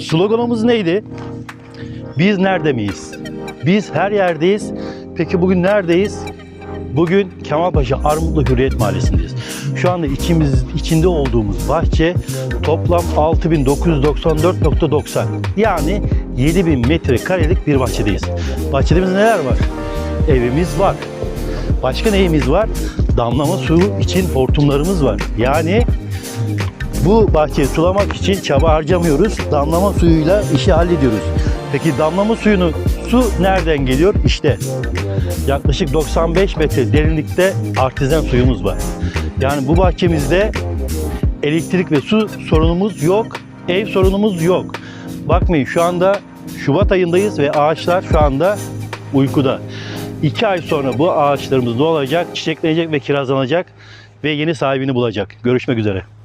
Sloganımız neydi? Biz nerede miyiz? Biz her yerdeyiz. Peki bugün neredeyiz? Bugün Kemalpaşa Armutlu Hürriyet Mahallesi'ndeyiz. Şu anda içimiz, içinde olduğumuz bahçe toplam 6994.90 yani 7000 metrekarelik bir bahçedeyiz. Bahçemizde neler var? Evimiz var. Başka neyimiz var? Damlama suyu için hortumlarımız var. Yani bu bahçeyi sulamak için çaba harcamıyoruz. Damlama suyuyla işi hallediyoruz. Peki damlama suyunu su nereden geliyor? İşte yaklaşık 95 metre derinlikte artezyen suyumuz var. Yani bu bahçemizde elektrik ve su sorunumuz yok, ev sorunumuz yok. Bakmayın şu anda Şubat ayındayız ve ağaçlar şu anda uykuda. İki ay sonra bu ağaçlarımız ne olacak? Çiçeklenecek ve kirazlanacak ve yeni sahibini bulacak. Görüşmek üzere.